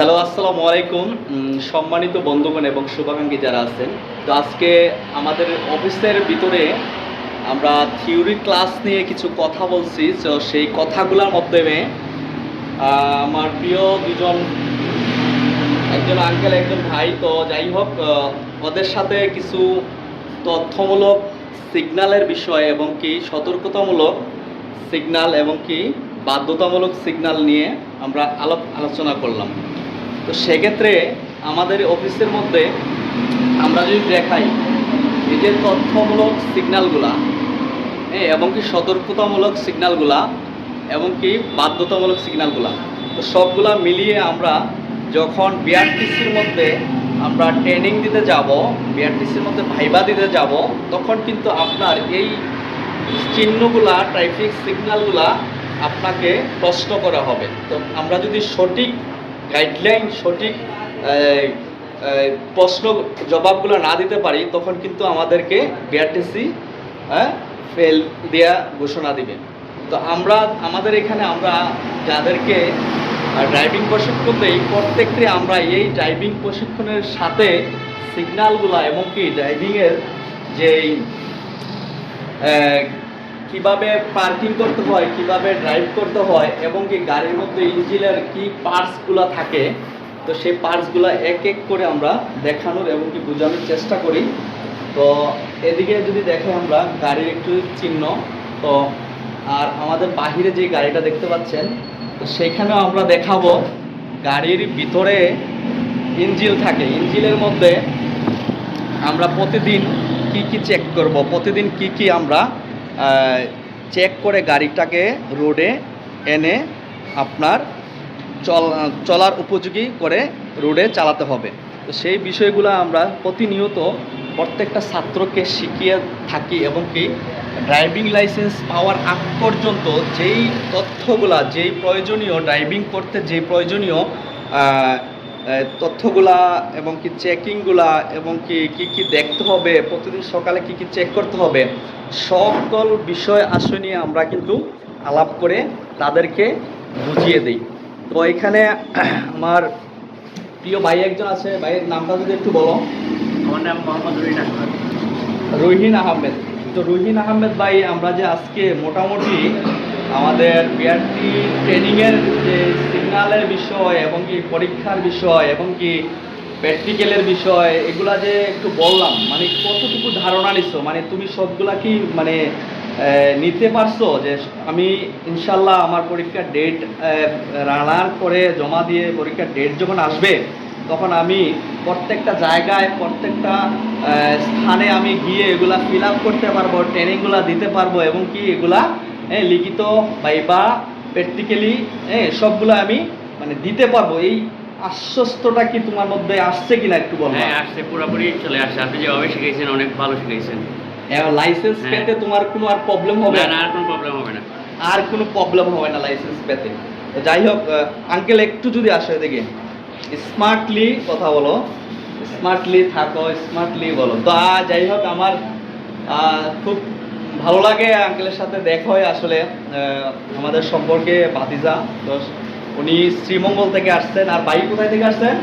Hello, আসসালামু আলাইকুম। সম্মানিত বন্ধুগণ এবং শুভাকাঙ্ক্ষী যারা আছেন। তো আজকে আমাদের অফিসের ভিতরে আমরা থিওরি ক্লাস নিয়ে কিছু কথা বলছি। তো সেই কথাগুলোর মাধ্যমে আমার প্রিয় দুজন, একজন আঙ্কেল একজন ভাই। তো যাই হোক ওদের সাথে কিছু তথ্যমূলক সিগন্যালের বিষয় এবং কি সতর্কতামূলক সিগনাল এবং কি বাধ্যতামূলক সিগনাল নিয়ে আমরা আলাপ আলোচনা করলাম। তো সেক্ষেত্রে আমাদের অফিসের মধ্যে আমরা যদি দেখাই যে তথ্যমূলক সিগন্যালগুলা হ্যাঁ এবং কি সতর্কতামূলক সিগন্যালগুলা, এবং কি বাধ্যতামূলক সিগন্যালগুলা, তো সবগুলা মিলিয়ে আমরা যখন বিআরটিসির মধ্যে আমরা ট্রেনিং দিতে যাব বিআরটিসির মধ্যে ভাইবা দিতে যাব, তখন কিন্তু আপনার এই চিহ্নগুলা ট্রাফিক সিগন্যালগুলা আপনাকে প্রশ্ন করা হবে। তো আমরা যদি সঠিক গাইডলাইন সঠিক প্রশ্ন জবাবগুলো না দিতে পারি, তখন কিন্তু আমাদেরকে বিআরটিসি হ্যাঁ ফেল দেওয়া ঘোষণা দিবে। তো আমরা, আমাদের এখানে আমরা যাদেরকে ড্রাইভিং প্রশিক্ষণ দেই প্রত্যেকটি আমরা এই ড্রাইভিং প্রশিক্ষণের সাথে সিগন্যালগুলা এমনকি ড্রাইভিংয়ের যেই কীভাবে পার্কিং করতে হয়, কীভাবে ড্রাইভ করতে হয়, এবং কি গাড়ির মধ্যে ইঞ্জিনের কি পার্টসগুলো থাকে, তো সেই পার্টসগুলো এক এক করে আমরা দেখানোর এবং কি বোঝানোর চেষ্টা করি। তো এদিকে যদি দেখে আমরা গাড়ির একটু চিহ্ন, তো আর আমাদের বাহিরে যে গাড়িটা দেখতে পাচ্ছেন, তো সেখানেও আমরা দেখাবো গাড়ির ভিতরে ইঞ্জিল থাকে। ইঞ্জিলের মধ্যে আমরা প্রতিদিন কি কি চেক করব, প্রতিদিন কি কি আমরা চেক করে গাড়িটাকে রোডে এনে আপনার চল, চলার উপযোগী করে রোডে চালাতে হবে। তো সেই বিষয়গুলো আমরা প্রতিনিয়ত প্রত্যেকটা ছাত্রকে শিখিয়ে থাকি এবং কি ড্রাইভিং লাইসেন্স পাওয়ার আগ পর্যন্ত যেই তথ্যগুলা, যেই প্রয়োজনীয় ড্রাইভিং করতে যে প্রয়োজনীয় তথ্যগুলা এবং কি চেকিংগুলা এবং কি কি কি দেখতে হবে প্রতিদিন সকালে কি কি চেক করতে হবে সকল বিষয় আশয় নিয়ে আমরা কিন্তু আলাপ করে তাদেরকে বুঝিয়ে দিই। তো এখানে আমার প্রিয় ভাই একজন আছে ভাইয়ের নামটা যদি একটু বলো। আমার নাম মোহাম্মদ রুইন আহমেদ। রুহিন আহমেদ। তো রুহিন আহমেদ ভাই আমরা যে আজকে মোটামুটি আমাদের বিআরটি ট্রেনিংয়ের যে সিগন্যালের বিষয় এবং কি পরীক্ষার বিষয় এবং কি প্র্যাকটিক্যালের বিষয়, এগুলা যে একটু বললাম মানে কতটুকু ধারণা নিছো? মানে তুমি সবগুলা কি মানে নিতে পারছ যে আমি ইনশাল্লাহ আমার পরীক্ষার ডেট রানার করে জমা দিয়ে পরীক্ষার ডেট যখন আসবে, তখন আমি প্রত্যেকটা জায়গায়, প্রত্যেকটা স্থানে আমি গিয়ে এগুলা ফিল আপ করতে পারব ট্রেনিংগুলা দিতে পারব এবং কি এগুলা হ্যাঁ, লিখিত বাইবা প্র্যাকটিক্যালি হ্যাঁ সবগুলো আমি মানে দিতে পারব। এই আশ্বস্তটা কি তোমার মধ্যে আসছে কিনা একটু বলো হ্যাঁ আসছে পুরোপুরি চলে আসছে। আপনি যেভাবে শিখাইছেন অনেক ভালো শিখাইছেন লাইসেন্স হ্যাঁ। পেতে তোমার কোনো আর প্রবলেম হবে না না? না আর কোনো প্রবলেম হবে না। আর কোনো প্রবলেম হবে না লাইসেন্স পেতে। তো যাই হোক আঙ্কেল একটু যদি আসে দেখে স্মার্টলি কথা বলো। স্মার্টলি থাকো স্মার্টলি বলো। তো যাই হোক আমার খুব ভালো লাগে আঙ্কেলের সাথে দেখা হয় আসলে আমাদের সম্পর্কে বাতিজা তো উনি শ্রীমঙ্গল থেকে আসছেন। আর বাইক কোথায় থেকে আসছেন?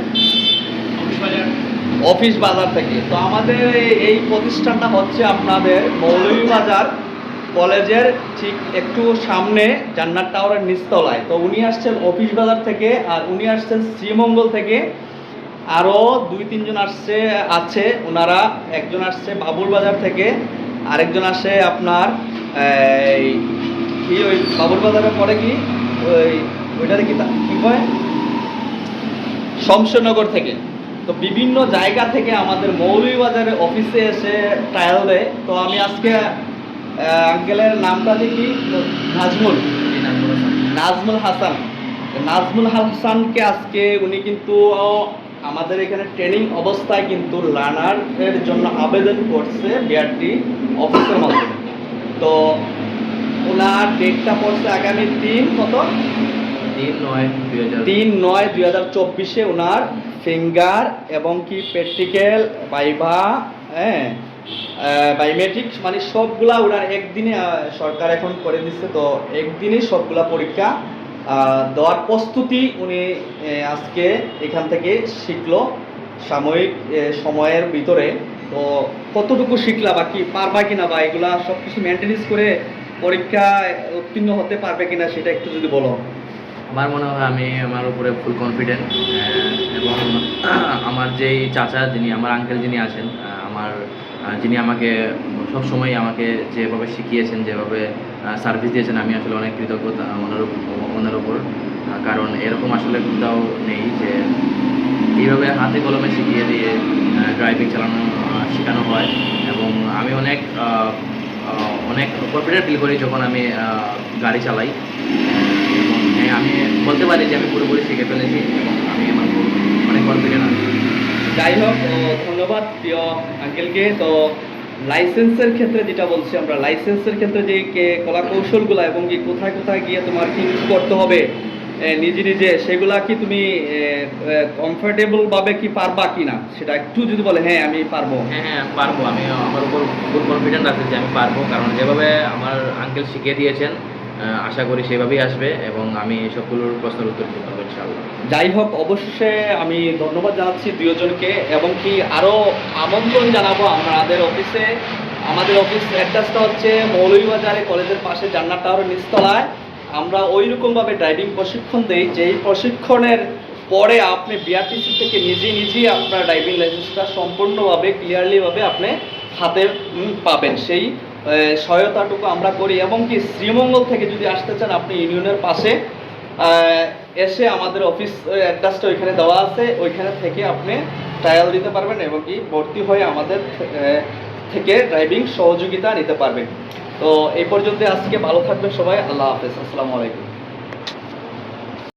অফিস বাজার। থেকে। তো আমাদের এই- এই প্রতিষ্ঠানটা হচ্ছে আপনাদের মৌলভীবাজার কলেজের ঠিক একটু সামনে জান্নার টাওয়ারের নিচতলায়। তো উনি আসছেন অফিস বাজার থেকে আর উনি আসছেন শ্রীমঙ্গল থেকে। আরও দুই তিনজন আসছে আছে। ওনারা একজন আসছে বাবুর বাজার থেকে। আরেকজন আসে আপনার কি ওই বাবুর বাজারে পরে কি? ওই, ওইটা কি কি কয়? শমশেরনগর থেকে। তো বিভিন্ন জায়গা থেকে আমাদের মৌলভীবাজারে অফিসে এসে ট্রায়াল দেয়। তো আমি আজকে আঙ্কেলের নামটা দেখি নাজমুল। নাজমুল হাসান। নাজমুল হাসানকে আজকে উনি কিন্তু আমাদের এখানে ট্রেনিং অবস্থায় কিন্তু লার্নারের জন্য আবেদন করছে বিআরটি অফিসের মাধ্যমে। তো ওনার ডেটটা পড়ছে আগামী তিন কত? তিন নয় দুই হাজার চব্বিশে ওনার ফিঙ্গার এবং কি প্র্যাকটিক্যাল বাইভা হ্যাঁ বায়োমেট্রিক মানে সবগুলা ওনার একদিনে সরকার এখন করে দিচ্ছে। তো একদিনেই সবগুলা পরীক্ষা দেওয়ার প্রস্তুতি উনি আজকে এখান থেকে শিখলো সাময়িক সময়ের ভিতরে। তো কতটুকু শিখলা বা কি পারবা কিনা বা এগুলা সব কিছু মেনটেনেন্স করে পরীক্ষায় উত্তীর্ণ হতে পারবে কিনা সেটা একটু যদি বলো। আমার মনে হয় আমি আমার উপরে ফুল কনফিডেন্ট এবং আমার যেই চাচা যিনি, আমার আঙ্কেল যিনি আছেন আমার যিনি আমাকে সব সময় আমাকে যেভাবে শিখিয়েছেন, যেভাবে সার্ভিস দিয়েছেন, আমি আসলে অনেক কৃতজ্ঞতা ওনার উপ- ওপর কারণ এরকম আসলে কোথাও নেই যে এইভাবে হাতে কলমে শিখিয়ে দিয়ে ড্রাইভিং চালানো শেখানো হয়। এবং আমি অনেক অনেক কনফিডেন্ট ফিল করি যখন আমি গাড়ি চালাই। এবং হ্যাঁ, আমি বলতে পারি যে আমি পুরোপুরি শিখে ফেলেছি এবং আমি আমার অনেক কনফিডেন্ট আছি। যাই হোক ধন্যবাদ প্রিয় আঙ্কেলকে তো লাইসেন্সের ক্ষেত্রে যেটা বলছি আমরা, লাইসেন্সের ক্ষেত্রে যে কলা কৌশলগুলো এবং কি কোথায় কোথায় গিয়ে তোমার কি করতে হবে নিজে নিজে, সেগুলা কি তুমি কমফোর্টেবল ভাবে কি পারবা কি না সেটা একটু যদি বলে হ্যাঁ আমি পারব। হ্যাঁ হ্যাঁ পারব। আমি, আমার উপর ফুল কনফিডেন্ট আছে যে আমি পারব। কারণ যেভাবে আমার আঙ্কেল শিখিয়ে দিয়েছেন আশা করি সেভাবেই আসবে এবং আমি সবগুলোর প্রশ্নের উত্তর পারব যাই হোক, অবশেষে আমি ধন্যবাদ জানাচ্ছি দুজনকে এবং কি আরও আমন্ত্রণ জানাব আমাদের অফিসে। আমাদের অফিস অ্যাড্রেসটা হচ্ছে মৌলভীবাজারে কলেজের পাশে জান্নাত টাওয়ার নিচতলায়। আমরা ওই রকমভাবে ড্রাইভিং প্রশিক্ষণ দেই, যেই প্রশিক্ষণের পরে আপনি বিআরটিসি থেকে নিজে নিজেই আপনার ড্রাইভিং লাইসেন্সটা সম্পূর্ণভাবে, ক্লিয়ারলিভাবে আপনি হাতে পাবেন। সেই সহায়তাটুকু আমরা করি এবং কি শ্রীমঙ্গল থেকে যদি আসতে চান, আপনি ইউনিয়নের পাশে এসে আমাদের অফিস অ্যাড্রেসটা ওইখানে দেওয়া আছে। ওইখানে থেকে আপনি ট্রায়াল দিতে পারবেন এবং কি ভর্তি হয়ে আমাদের থেকে ড্রাইভিং সহযোগিতা নিতে পারবেন। তো এই পর্যন্ত আজকে ভালো থাকবেন সবাই। আল্লাহ হাফেজ। আসসালামু আলাইকুম।